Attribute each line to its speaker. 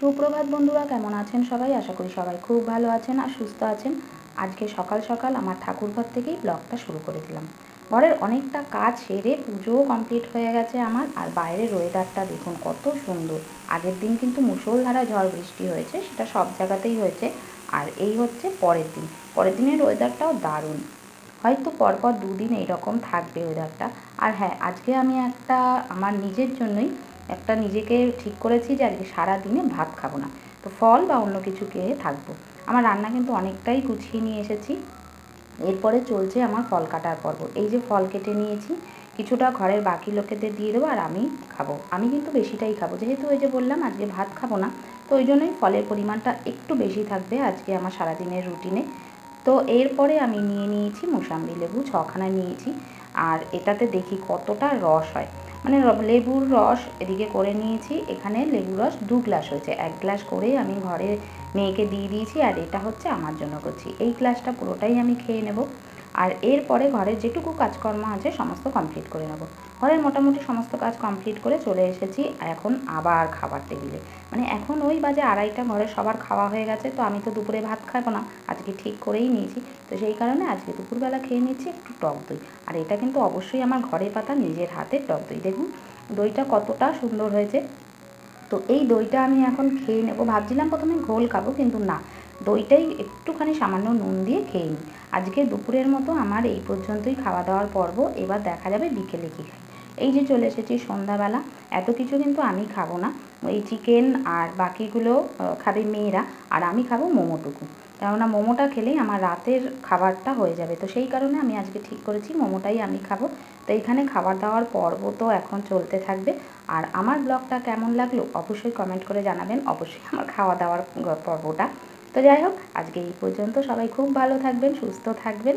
Speaker 1: সুপ্রভাত বন্ধুরা, কেমন আছেন সবাই? আশা করি সবাই খুব ভালো আছেন আর সুস্থ আছেন। আজকে সকাল সকাল আমার ঠাকুরঘর থেকেই ব্লগটা শুরু করে দিলাম। ঘরের অনেকটা কাজ সেরে পুজোও কমপ্লিট হয়ে গেছে আমার। আর বাইরের ওয়েদারটা দেখুন, কত সুন্দর। আগের দিন কিন্তু মুষলধারা ঝড় বৃষ্টি হয়েছে, সেটা সব জায়গাতেই হয়েছে। আর এই হচ্ছে পরের দিন। পরের দিনের ওয়েদারটাও দারুণ। হয়তো পরপর দুদিন এইরকম থাকবে ওয়েদারটা আর হ্যাঁ আজকে আমি একটা আমার নিজের জন্যই একটা নিজেকে ঠিক করেছি যে আজকে সারা দিনে ভাত খাব না। তো ফল বা অন্য কিছু খেয়ে থাকব। আমার রান্না কিন্তু অনেকটাই গুছিয়ে নিয়ে এসেছি। এরপরে চলছে আমার ফল কাটার পর্ব। এই যে ফল কেটে নিয়েছি, কিছুটা ঘরের বাকি লোকেদের দিয়ে দেবো আর আমি খাব। আমি কিন্তু বেশিটাই খাব। যেহেতু ওই যে বললাম, আজকে ভাত খাব না, তো ওই জন্যই ফলের পরিমাণটা একটু বেশি থাকবে আজকে আমার সারাদিনের রুটিনে। তো এরপরে আমি নিয়ে নিয়েছি মোসাম্বি লেবু, ছখানা নিয়েছি। আর এটাতে দেখি কতটা রস হয়। মানে লেবুর রস এদিকে করে নিয়েছি। এখানে লেবুর রস দু গ্লাস হয়েছে। এক গ্লাস করে আমি ঘরে মেয়েকে দিয়ে দিয়েছি আর এটা হচ্ছে আমার জন্য করছি। এই গ্লাসটা পুরোটাই আমি খেয়ে নেব। আর এরপরে ঘরের যেটুকু কাজকর্ম আছে সমস্ত কমপ্লিট করে নেব। ঘরের মোটামুটি সমস্ত কাজ কমপ্লিট করে চলে এসেছি এখন আবার খাবার টেবিলে। মানে এখন ওই বাজে আড়াইটা ঘরের সবার খাওয়া হয়ে গেছে, তো আমি তো দুপুরে ভাত খাব না। আজকে ঠিক করেই নিয়েছি। তো সেই কারণে আজকে দুপুরবেলা খেয়ে নিচ্ছি একটু টক দই। আর এটা কিন্তু অবশ্যই আমার ঘরে পাতা, নিজের হাতে টক দই। দেখুন দইটা কতটা সুন্দর হয়েছে। তো এই দইটা আমি এখন খেয়ে নেব। ভাবছিলাম প্রথমে ঘোল খাব, কিন্তু না। দইটাই একটুখানি সামান্য নুন দিয়ে খেয়ে নিই। আজকে দুপুরের মতো আমার এই পর্যন্তই খাওয়া দাওয়ার পর্ব। এবার দেখা যাবে বিকেলে কী খাই। এই যে চলে এসেছি সন্ধ্যাবেলা। এত কিছু কিন্তু আমি খাব না। এই চিকেন আর বাকিগুলো খাবে মেয়েরা। আর আমি খাব মোমোটুকু। কেননা মোমোটা খেলেই আমার রাতের খাবারটা হয়ে যাবে। তো সেই কারণে আমি আজকে ঠিক করেছি মোমোটাই আমি খাব। তো এইখানে খাবার দাওয়ার পর্ব তো এখন চলতে থাকবে। আর আমার ব্লগটা কেমন লাগল অবশ্যই কমেন্ট করে জানাবেন। অবশ্যই আমার খাওয়া দাওয়ার পর্বটা। তো যাই হোক আজকে এই পর্যন্ত সবাই খুব ভালো থাকবেন সুস্থ থাকবেন।